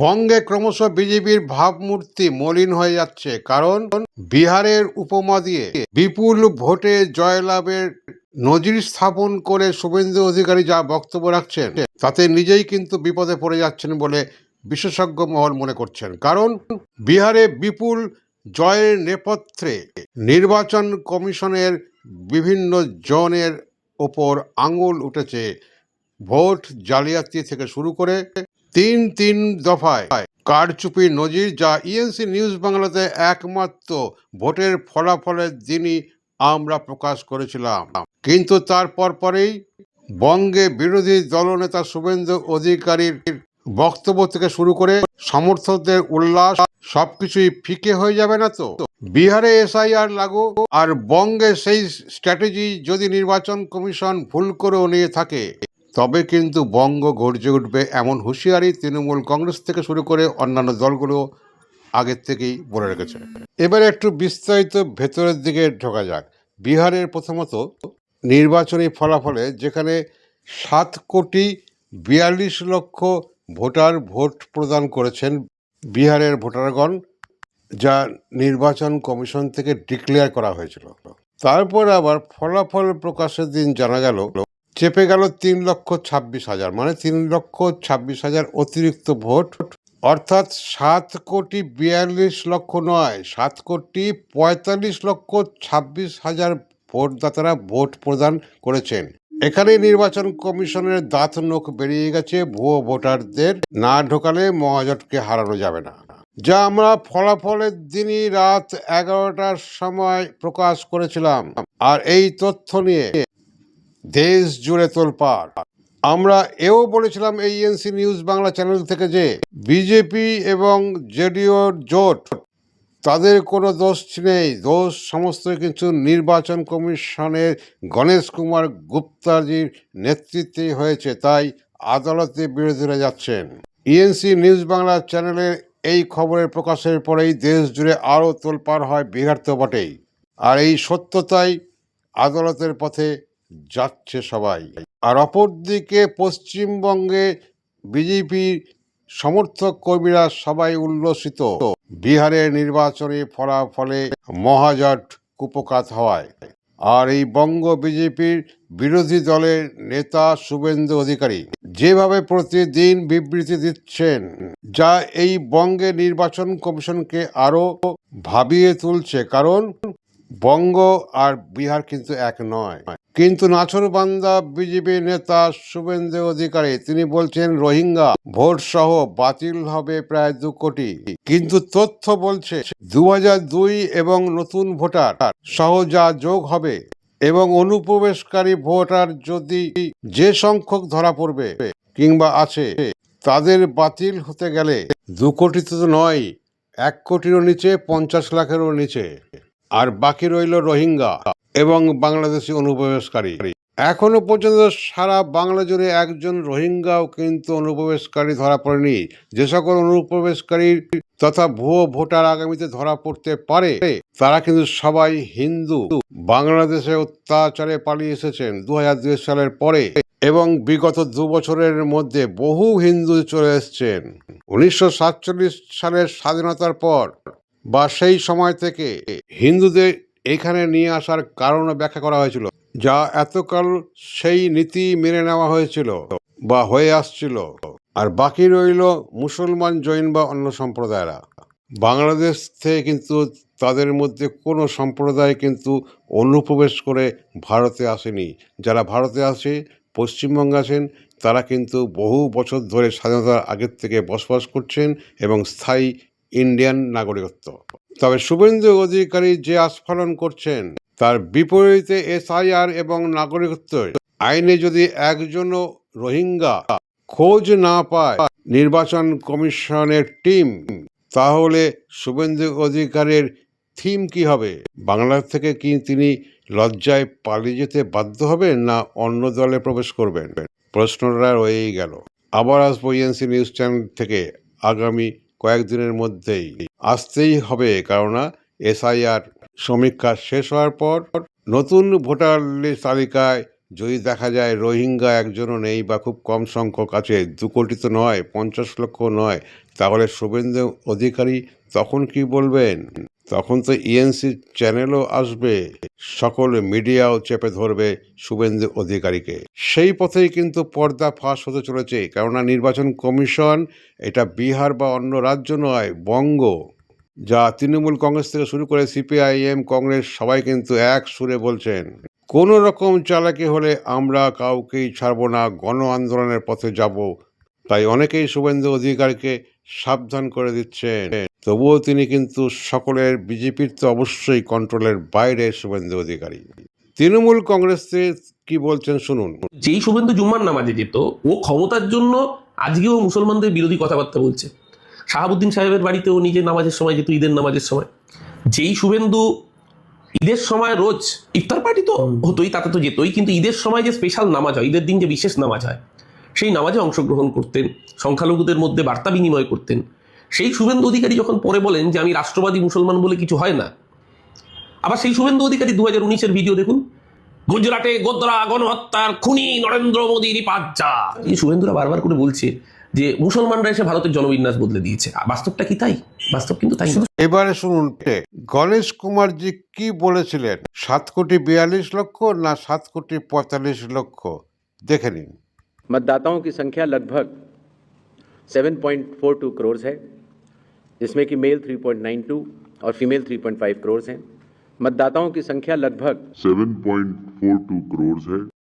বঙ্গে ক্রমশ বিজেপির ভাবমূর্তি মলিন হয়ে যাচ্ছে, কারণ বিহারের উপমা দিয়ে বিপুল ভোটে জয়লাভের নজির স্থাপন করে শুভেন্দু অধিকারী যা বক্তব্য রাখছেন, তাতে নিজেই কিন্তু বিপদে পড়ে যাচ্ছেন বলে বিশেষজ্ঞ মহল মনে করছেন। কারণ বিহারে বিপুল জয়ের নেপথ্যে নির্বাচন কমিশনের বিভিন্ন জনের ওপর আঙুল উঠেছে। ভোট জালিয়াতি থেকে শুরু করে তিন তিন দফায়। কারচুপি, নজির, যা ইএনসি নিউজ বাংলাতে একমাত্র ভোটের ফলাফলের দিনই আমরা প্রকাশ করেছিলাম। কিন্তু তারপর পরেই বঙ্গে বিরোধী দলনেতা শুভেন্দু অধিকারীর বক্তব্য থেকে শুরু করে সমর্থকদের উল্লাস, সবকিছুই ফিকে হয়ে যাবে না তো? বিহারে এসআইআর লাগু আর বঙ্গে সেই স্ট্র্যাটেজি যদি নির্বাচন কমিশন ভুল করেও নিয়ে থাকে তবে কিন্তু বঙ্গ গর্জে উঠবে এমন হুঁশিয়ারি তৃণমূল কংগ্রেস থেকে শুরু করে অন্যান্য দলগুলো আগের থেকেই বলে রেখেছে। এবারে একটু বিস্তারিত ভেতরের দিকে ঢোকা যাক। বিহারের প্রথমত নির্বাচনী ফলাফলে যেখানে সাত কোটি বিয়াল্লিশ লক্ষ ভোটার ভোট প্রদান করেছেন বিহারের ভোটারগণ, যা নির্বাচন কমিশন থেকে ডিক্লেয়ার করা হয়েছিল। তারপর আবার ফলাফল প্রকাশের দিন জানা গেল চেপে গেল তিন লক্ষ ছাব্বিশ হাজার মানে তিন লক্ষ ছাব্বিশ হাজার অতিরিক্ত ভোট। অর্থাৎ সাত কোটি বিয়াল্লিশ লক্ষ নয়, সাত কোটি পঁয়তাল্লিশ লক্ষ ছাব্বিশ হাজার ভোটদাতারা ভোট প্রদান করেছেন। এখানে নির্বাচন কমিশনের দাঁত নখ বেরিয়ে গেছে, ভুয়ো ভোটারদের না ঢোকালে মহাজোটকে হারানো যাবে না। যা আমরা ফলাফলের দিনই রাত এগারোটার সময় প্রকাশ করেছিলাম। আর এই তথ্য নিয়ে দেশ জুড়ে তোলপাড়। আমরা এও বলেছিলাম এই এনসি নিউজ বাংলা চ্যানেল থেকে যে, বিজেপি এবং জেডিওর জোট, তাদের কোনো দোষ নেই। দোষ সমস্ত কিছু নির্বাচন কমিশনের গণেশ কুমার গুপ্তাজির নেতৃত্বে হয়েছে, তাই আদালতে বিরোধীরা যাচ্ছেন। ইএনসি নিউজ বাংলা চ্যানেলের এই খবরের প্রকাশের পরেই দেশ জুড়ে আরও তোলপাড় হয় বিহার তো বটেই। আর এই সত্যতাই আদালতের পথে যাচ্ছে সবাই। আর অপরদিকে পশ্চিমবঙ্গে বিজেপির সমর্থক কর্মীরা সবাই উল্লসিত। বিহারের নির্বাচনী ফলাফলে মহাজট কুপকাত হওয়ায়। আর এই বঙ্গ বিজেপির বিরোধী দলের নেতা শুভেন্দু অধিকারী যেভাবে প্রতিদিন বিবৃতি দিচ্ছেন, যা এই বঙ্গে নির্বাচন কমিশনকে আরও ভাবিয়ে তুলছে। কারণ বঙ্গ আর বিহার কিন্তু এক নয়। কিন্তু নাছরবান্দা বিজেপি নেতা শুভেন্দু অধিকারী, তিনি বলছেন, রোহিঙ্গা ভোট সহ বাতিল হবে প্রায় দু কোটি। কিন্তু তথ্য বলছে দু দুই এবং নতুন ভোটার সহ যা যোগ হবে এবং অনুপ্রবেশকারী ভোটার যদি যে সংখ্যক ধরা পড়বে কিংবা আছে, তাদের বাতিল হতে গেলে দু কোটি তো নয়, এক কোটিরও নিচে, পঞ্চাশ লাখেরও নিচে। আর বাকি রইল রোহিঙ্গা। এবং বাংলাদেশি অনুপ্রবেশকারী। এখনও পর্যন্ত সারা বাংলা জুড়ে একজন রোহিঙ্গাও কিন্তু অনুপ্রবেশকারী ধরা পড়েনি। যে সকল অনুপ্রবেশকারী তথা ভুয়ো ভোটার আগামীতে ধরা পড়তে পারে, তারা কিন্তু সবাই হিন্দু। বাংলাদেশে অত্যাচারে পালিয়ে এসেছেন দু সালের পরে এবং বিগত দু বছরের মধ্যে বহু হিন্দু চলে এসছেন। উনিশশো সাতচল্লিশ সালের স্বাধীনতার পর বা সেই সময় থেকে হিন্দুদের এখানে নিয়ে আসার কারণও ব্যাখ্যা করা হয়েছিল, যা এতকাল সেই নীতি মেনে নেওয়া হয়েছিল বা হয়ে আসছিল। আর বাকি রইল মুসলমান জৈন বা অন্য সম্প্রদায়রা। বাংলাদেশ থেকে কিন্তু তাদের মধ্যে কোনো সম্প্রদায় কিন্তু অনুপ্রবেশ করে ভারতে আসেনি। যারা ভারতে আসে, পশ্চিমবঙ্গে আসেন, তারা কিন্তু বহু বছর ধরে স্বাধীনতার আগের থেকে বসবাস করছেন এবং স্থায়ী ইন্ডিয়ান নাগরিকত্ব। তবে শুভেন্দু অধিকারী যে আস্ফালন করছেন, তার বিপরীতে এসআইআর এবং নাগরিকত্ব, আইনে যদি একজনও রোহিঙ্গা খোঁজ না পায় নির্বাচন কমিশনের টিম, তাহলে শুভেন্দু অধিকারের থিম কি হবে? বাংলা থেকে কি তিনি লজ্জায় পালিয়ে যেতে বাধ্য হবেন না অন্য দলে প্রবেশ করবেন? প্রশ্নটা রয়েই গেল। আবার আসব ইএনসি নিউজ চ্যানেল থেকে। আগামী কয়েকদিনের মধ্যেই। আসতেই হবে, কেননা এসআইআর সমীক্ষা শেষ হওয়ার পর নতুন ভোটার লিস্ট তালিকায় যদি দেখা যায় রোহিঙ্গা একজনও নেই বা খুব কম সংখ্যক আছে, দু কোটি তো নয়, পঞ্চাশ লক্ষ নয়, তাহলে শুভেন্দু অধিকারী তখন কি বলবেন? তখন তো ইএনসি চ্যানেলও আসবে। সকল মিডিয়াও চেপে ধরবে শুভেন্দু অধিকারীকে। সেই পথেই কিন্তু পর্দা ফাঁস হতে চলেছে। কেননা নির্বাচন কমিশন এটা বিহার বা অন্য রাজ্য নয়, বঙ্গ। যা তৃণমূল কংগ্রেস থেকে শুরু করে সিপিআইএম কংগ্রেস সবাই কিন্তু এক সুরে বলছেন, কোনো রকম চালাকি হলে আমরা কাউকেই ছাড়বো না গণ আন্দোলনের পথে যাব। তাই অনেকেই শুভেন্দু অধিকারীকে সাবধান করে দিচ্ছেন। তবুও তিনি কিন্তু সকলের বিজেপির তো অবশ্যই কন্ট্রোলের বাইরে শুভেন্দু অধিকারী। তৃণমূল কংগ্রেস কি বলছেন শুনুন। যেই শুভেন্দু জুম্মার নামাজে যেত, ও ক্ষমতার জন্য আজকেও মুসলমানদের বিরোধী কথাবার্তা বলছে। শাহাবুদ্দিন সাহেবের বাড়িতেও নিজের নামাজের সময় যেত, ঈদের নামাজের সময়। যেই শুভেন্দু ঈদের সময় রোজ ইফতার পার্টি তো হতোই, তাতে তো যেতই, কিন্তু ঈদের সময় যে স্পেশাল নামাজ হয়, ঈদের দিন যে বিশেষ নামাজ হয় সেই নামাজে অংশগ্রহণ করতেন, সংখ্যালঘুদের মধ্যে বার্তা বিনিময় করতেন। সেই শুভেন্দু অধিকারী যখন পরে বলেন যে, আমি রাষ্ট্রবাদী মুসলমান বলে কিছু হয় না। আবার সেই শুভেন্দু অধিকারী দু হাজার উনিশের ভিডিও দেখুন। গুজরাটে গোদ্রা গণহত্যার খুনি নরেন্দ্র মোদীর এই শুভেন্দুরা বারবার করে বলছে যে, মুসলমানরা এসে ভারতের জনবিন্যাস বদলে দিয়েছে। বাস্তবটা কি তাই? বাস্তব কিন্তু তাই এবারে শুনুন গণেশ কুমার কুমারজি কি বলেছিলেন? সাত কোটি বিয়াল্লিশ লক্ষ না সাত কোটি পঁয়তাল্লিশ লক্ষ? দেখে নিন। मतदाताओं की संख्या लगभग 7.42 करोड़ है, जिसमें कि मेल 3.92 और फीमेल 3.5 करोड़ हैं। मतदाताओं की संख्या लगभग 7.42 करोड़ है।